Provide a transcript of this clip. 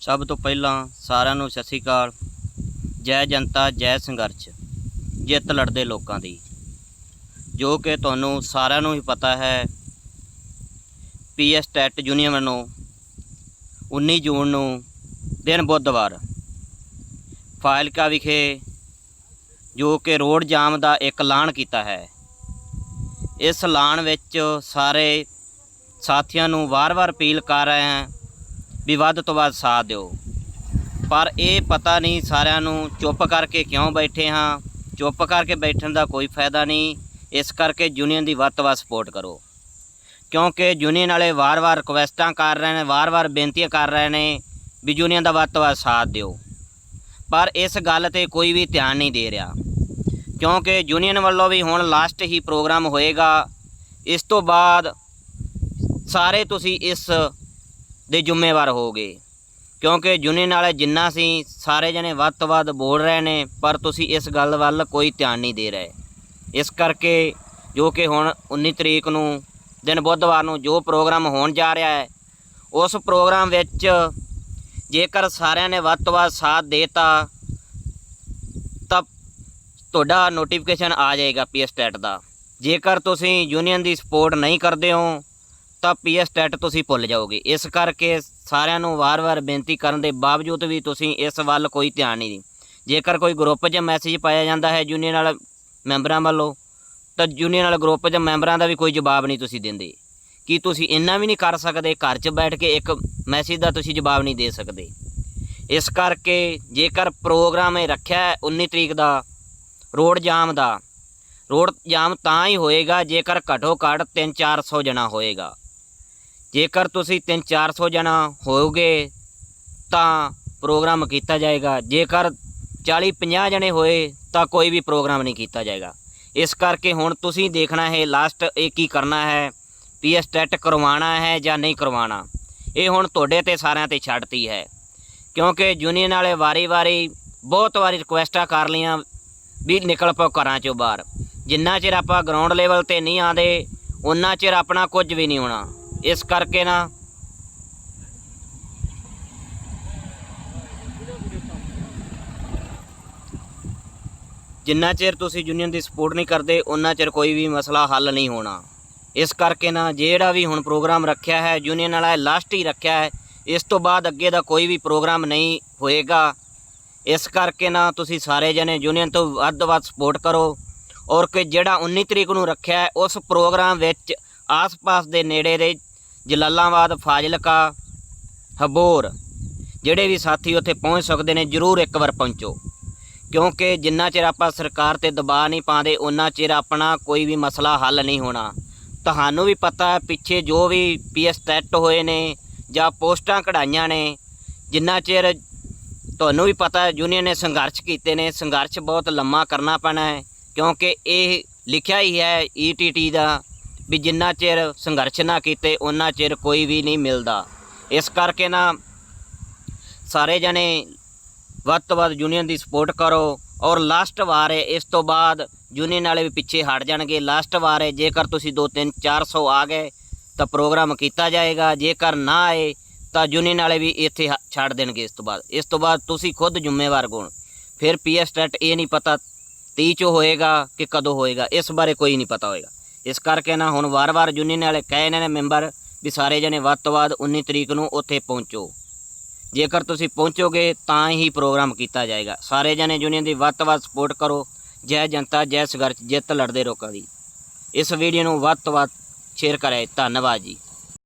ਸਭ ਤੋਂ ਪਹਿਲਾਂ ਸਾਰਿਆਂ ਨੂੰ ਸਤਿ ਸ਼੍ਰੀ ਅਕਾਲ। ਜੈ ਜਨਤਾ, ਜੈ ਸੰਘਰਸ਼। ਜਿੱਤ ਲੜਦੇ ਲੋਕਾਂ ਦੀ। ਜੋ ਕਿ ਤੁਹਾਨੂੰ ਸਾਰਿਆਂ ਨੂੰ ਹੀ ਪਤਾ ਹੈ, ਪੀਐਸ ਟੈਟ ਯੂਨੀਅਨ ਵੱਲੋਂ 19 ਜੂਨ ਨੂੰ ਦਿਨ ਬੁੱਧਵਾਰ ਫਾਇਲਕਾ ਵਿਖੇ ਜੋ ਕਿ ਰੋਡ ਜਾਮ ਦਾ ਇੱਕ ਐਲਾਨ ਕੀਤਾ ਹੈ। ਇਸ ਐਲਾਨ ਵਿੱਚ ਸਾਰੇ ਸਾਥੀਆਂ ਨੂੰ ਵਾਰ-ਵਾਰ ਅਪੀਲ ਕਰ ਰਹੇ ਹਾਂ ਵੀ ਵੱਧ ਤੋਂ ਵੱਧ ਸਾਥ ਦਿਓ। ਪਰ ਇਹ ਪਤਾ ਨਹੀਂ ਸਾਰਿਆਂ ਨੂੰ ਚੁੱਪ ਕਰਕੇ ਕਿਉਂ ਬੈਠੇ ਹਾਂ, ਚੁੱਪ ਕਰਕੇ ਬੈਠਣ ਦਾ ਕੋਈ ਫਾਇਦਾ ਨਹੀਂ। ਇਸ ਕਰਕੇ ਯੂਨੀਅਨ ਦੀ ਵੱਧ ਤੋਂ ਵੱਧ ਸਪੋਰਟ ਕਰੋ। ਕਿਉਂਕਿ ਯੂਨੀਅਨ ਵਾਲੇ ਵਾਰ-ਵਾਰ ਰਿਕੁਐਸਟਾਂ ਕਰ ਰਹੇ ਨੇ, ਵਾਰ-ਵਾਰ ਬੇਨਤੀਆਂ ਕਰ ਰਹੇ ਨੇ ਵੀ ਯੂਨੀਅਨ ਦਾ ਵੱਧ ਤੋਂ ਵੱਧ ਸਾਥ ਦਿਓ। ਪਰ ਇਸ ਗੱਲ ਤੇ ਕੋਈ ਵੀ ਧਿਆਨ ਨਹੀਂ ਦੇ ਰਿਹਾ। ਕਿਉਂਕਿ ਯੂਨੀਅਨ ਵੱਲੋਂ ਵੀ ਹੁਣ ਲਾਸਟ ਹੀ ਪ੍ਰੋਗਰਾਮ ਹੋਏਗਾ। ਇਸ ਤੋਂ ਬਾਅਦ ਸਾਰੇ ਤੁਸੀਂ ਇਸ ਦੇ ਜ਼ਿੰਮੇਵਾਰ ਹੋਗੇ ਕਿਉਂਕਿ ਯੂਨੀਅਨ ਵਾਲੇ ਜਿੰਨਾ ਸੀ, ਸਾਰੇ ਜਣੇ ਵੱਧ ਤੋਂ ਵੱਧ ਬੋਲ ਰਹੇ ਨੇ, ਪਰ ਤੁਸੀਂ ਇਸ ਗੱਲ ਵੱਲ ਕੋਈ ਧਿਆਨ ਨਹੀਂ ਦੇ ਰਹੇ। ਇਸ ਕਰਕੇ ਜੋ ਕਿ ਹੁਣ 19 ਤਰੀਕ ਨੂੰ, ਦਿਨ ਬੁੱਧਵਾਰ ਨੂੰ ਜੋ ਪ੍ਰੋਗਰਾਮ ਹੋਣ ਜਾ ਰਿਹਾ ਹੈ, ਉਸ ਪ੍ਰੋਗਰਾਮ ਵਿੱਚ ਜੇਕਰ ਸਾਰਿਆਂ ਨੇ ਵੱਧ ਤੋਂ ਵੱਧ ਸਾਥ ਦੇਤਾ, ਤਾਂ ਤੁਹਾਡਾ ਨੋਟੀਫਿਕੇਸ਼ਨ ਆ ਜਾਏਗਾ ਪੀਐਸ ਟੈਟ ਦਾ। ਜੇਕਰ ਤੁਸੀਂ ਯੂਨੀਅਨ ਦੀ ਸਪੋਰਟ ਨਹੀਂ ਕਰਦੇ ਹੋ ਤਾਂ ਪੀਐਸ ਟੈਟ ਤੁਸੀਂ ਭੁੱਲ ਜਾਓਗੇ। ਇਸ ਕਰਕੇ ਸਾਰਿਆਂ ਨੂੰ ਵਾਰ-ਵਾਰ ਬੇਨਤੀ ਕਰਨ ਦੇ ਬਾਵਜੂਦ ਵੀ ਤੁਸੀਂ ਇਸ ਵੱਲ ਕੋਈ ਧਿਆਨ ਨਹੀਂ ਜੇਕਰ ਕੋਈ ਗਰੁੱਪ 'ਚ ਮੈਸੇਜ ਪਾਇਆ ਜਾਂਦਾ ਹੈ ਯੂਨੀਅਨ ਵਾਲੇ ਮੈਂਬਰਾਂ ਵੱਲੋਂ, ਤਾਂ ਯੂਨੀਅਨ ਵਾਲੇ ਗਰੁੱਪ 'ਚ ਮੈਂਬਰਾਂ ਦਾ ਵੀ ਕੋਈ ਜਵਾਬ ਨਹੀਂ ਤੁਸੀਂ ਦਿੰਦੇ। ਕੀ ਤੁਸੀਂ ਇੰਨਾ ਵੀ ਨਹੀਂ ਕਰ ਸਕਦੇ ਘਰ 'ਚ ਬੈਠ ਕੇ ਇੱਕ ਮੈਸੇਜ ਦਾ ਤੁਸੀਂ ਜਵਾਬ ਨਹੀਂ ਦੇ ਸਕਦੇ। ਇਸ ਕਰਕੇ ਜੇਕਰ ਪ੍ਰੋਗਰਾਮ ਇਹ ਰੱਖਿਆ ਹੈ 19 ਤਰੀਕ ਦਾ ਰੋਡ ਜਾਮ ਦਾ ਰੋਡ ਜਾਮ ਤਾਂ ਹੀ ਹੋਏਗਾ ਜੇਕਰ ਘੱਟੋ ਘੱਟ 3-400 ਜਣਾ ਹੋਏਗਾ। ਜੇਕਰ ਤੁਸੀਂ 3-400 ਜਣਾ ਹੋਓਗੇ ਤਾਂ ਪ੍ਰੋਗਰਾਮ ਕੀਤਾ ਜਾਏਗਾ। ਜੇਕਰ 40-50 ਜਣੇ ਹੋਏ, ਤਾਂ ਕੋਈ ਵੀ ਪ੍ਰੋਗਰਾਮ ਨਹੀਂ ਕੀਤਾ ਜਾਏਗਾ। ਇਸ ਕਰਕੇ ਹੁਣ ਤੁਸੀਂ ਦੇਖਣਾ ਹੈ, ਲਾਸਟ ਇਹ ਕੀ ਕਰਨਾ ਹੈ ਪੀਐਸ ਟੈਟ ਕਰਵਾਉਣਾ ਹੈ ਜਾਂ ਨਹੀਂ ਕਰਵਾਉਣਾ। ਇਹ ਹੁਣ ਤੁਹਾਡੇ ਤੇ ਸਾਰਿਆਂ ਤੇ ਛੱਡਤੀ ਹੈ। ਕਿਉਂਕਿ ਯੂਨੀਅਨ ਵਾਲੇ ਵਾਰੀ-ਵਾਰੀ ਬਹੁਤ ਵਾਰੀ ਰਿਕੁਐਸਟਾਂ ਕਰ ਲਈਆਂ ਵੀ ਨਿਕਲ ਪਾਓ ਘਰਾਂ ਚੋਂ ਬਾਹਰ। ਜਿੰਨਾ ਚਿਰ ਆਪਾਂ ਗਰਾਊਂਡ ਲੈਵਲ ਤੇ ਨਹੀਂ ਆਂਦੇ ਉਨਾ ਚਿਰ ਆਪਣਾ ਕੁਝ ਵੀ ਨਹੀਂ ਹੋਣਾ। ਇਸ ਕਰਕੇ ਨਾ ਜਿੰਨਾ ਚਿਰ ਤੁਸੀਂ ਯੂਨੀਅਨ ਦੀ ਸਪੋਰਟ ਨਹੀਂ ਕਰਦੇ ਉਹਨਾਂ ਚਿਰ ਕੋਈ ਵੀ ਮਸਲਾ ਹੱਲ ਨਹੀਂ ਹੋਣਾ। ਇਸ ਕਰਕੇ ਨਾ ਜਿਹੜਾ ਵੀ ਹੁਣ ਪ੍ਰੋਗਰਾਮ ਰੱਖਿਆ ਹੈ ਯੂਨੀਅਨ ਵਾਲਾ ਲਾਸਟ ਹੀ ਰੱਖਿਆ ਹੈ, ਇਸ ਤੋਂ ਬਾਅਦ ਅੱਗੇ ਦਾ ਕੋਈ ਵੀ ਪ੍ਰੋਗਰਾਮ ਨਹੀਂ ਹੋਏਗਾ। ਇਸ ਕਰਕੇ ਨਾ ਤੁਸੀਂ ਸਾਰੇ ਜਣੇ ਯੂਨੀਅਨ ਤੋਂ ਵੱਧ ਵੱਧ ਸਪੋਰਟ ਕਰੋ ਔਰ ਕਿ ਜਿਹੜਾ 19 ਤਰੀਕ ਨੂੰ ਰੱਖਿਆ ਹੈ, ਉਸ ਪ੍ਰੋਗਰਾਮ ਵਿੱਚ ਆਸ-ਪਾਸ ਦੇ ਨੇੜੇ ਦੇ ਜਲਾਲਾਬਾਦ, ਫਾਜ਼ਿਲਕਾ, ਹਬੋਰ। ਜਿਹੜੇ ਵੀ ਸਾਥੀ ਉੱਥੇ ਪਹੁੰਚ ਸਕਦੇ ਨੇ, ਜਰੂਰ ਇੱਕ ਵਾਰ ਪਹੁੰਚੋ। ਕਿਉਂਕਿ ਜਿੰਨਾ ਚਿਰ ਆਪਾਂ ਸਰਕਾਰ ਤੇ ਦਬਾਅ ਨਹੀਂ ਪਾਉਂਦੇ ਉਹਨਾਂ ਚਿਰ ਆਪਣਾ ਕੋਈ ਵੀ ਮਸਲਾ ਹੱਲ ਨਹੀਂ ਹੋਣਾ। ਤੁਹਾਨੂੰ ਵੀ ਪਤਾ ਹੈ, ਪਿੱਛੇ ਜੋ ਵੀ ਪੀਐਸ ਟੈਟ ਹੋਏ ਨੇ ਜਾਂ ਪੋਸਟਾਂ ਕਢਾਈਆਂ ਨੇ, ਜਿੰਨਾ ਚਿਰ ਤੁਹਾਨੂੰ ਵੀ ਪਤਾ ਹੈ, ਯੂਨੀਅਨ ਨੇ ਸੰਘਰਸ਼ ਕੀਤੇ ਨੇ। ਸੰਘਰਸ਼ ਬਹੁਤ ਲੰਮਾ ਕਰਨਾ ਪੈਣਾ ਹੈ, ਕਿਉਂਕਿ ਇਹ ਲਿਖਿਆ ਹੀ ਹੈ ਈਟੀਟੀ ਦਾ ਵੀ ਜਿੰਨਾ ਚਿਰ ਸੰਘਰਸ਼ ਨਾ ਕੀਤੇ ਉਹਨਾਂ ਚਿਰ ਕੋਈ ਵੀ ਨਹੀਂ ਮਿਲਦਾ। ਇਸ ਕਰਕੇ ਨਾ ਸਾਰੇ ਜਣੇ ਵੱਧ ਤੋਂ ਵੱਧ ਯੂਨੀਅਨ ਦੀ ਸਪੋਰਟ ਕਰੋ ਔਰ ਲਾਸਟ ਵਾਰ ਹੈ, ਇਸ ਤੋਂ ਬਾਅਦ ਯੂਨੀਅਨ ਵਾਲੇ ਵੀ ਪਿੱਛੇ ਹਟ ਜਾਣਗੇ। ਲਾਸਟ ਵਾਰ ਹੈ, ਜੇਕਰ ਤੁਸੀਂ 2 3 400 ਆ ਗਏ, ਤਾਂ ਪ੍ਰੋਗਰਾਮ ਕੀਤਾ ਜਾਏਗਾ। ਜੇਕਰ ਨਾ ਆਏ, ਤਾਂ ਯੂਨੀਅਨ ਵਾਲੇ ਵੀ ਇੱਥੇ ਹ- ਛੱਡ ਦੇਣਗੇ ਇਸ ਤੋਂ ਬਾਅਦ। ਇਸ ਤੋਂ ਬਾਅਦ ਤੁਸੀਂ ਖੁਦ ਜ਼ਿੰਮੇਵਾਰ ਹੋਣ। ਫਿਰ ਪੀਐਸ ਟੈਟ ਇਹ ਨਹੀਂ ਪਤਾ 30 ਚ ਹੋਏਗਾ ਕਿ ਕਦੋਂ ਹੋਏਗਾ। ਇਸ ਬਾਰੇ ਕੋਈ ਨਹੀਂ ਪਤਾ ਹੋਏਗਾ। ਇਸ ਕਰਕੇ ਨਾ ਹੁਣ ਵਾਰ-ਵਾਰ ਯੂਨੀਅਨ ਵਾਲੇ ਕਹੇ ਨੇ ਮੈਂਬਰ ਵੀ ਸਾਰੇ ਜਣੇ ਵੱਧ ਤੋਂ ਵੱਧ 19 ਤਰੀਕ ਨੂੰ ਉੱਥੇ ਪਹੁੰਚੋ। ਜੇਕਰ ਤੁਸੀਂ ਪਹੁੰਚੋਗੇ ਤਾਂ ਹੀ ਪ੍ਰੋਗਰਾਮ ਕੀਤਾ ਜਾਏਗਾ। ਸਾਰੇ ਜਣੇ ਯੂਨੀਅਨ ਦੀ ਵੱਧ ਤੋਂ ਵੱਧ ਸਪੋਰਟ ਕਰੋ। ਜੈ ਜਨਤਾ, ਜੈ ਸੰਘਰਸ਼ ਜਿੱਤ ਲੜਦੇ ਲੋਕਾਂ ਦੀ। ਇਸ ਵੀਡੀਓ ਨੂੰ ਵੱਧ ਤੋਂ ਵੱਧ ਸ਼ੇਅਰ ਕਰੇ ਧੰਨਵਾਦ ਜੀ।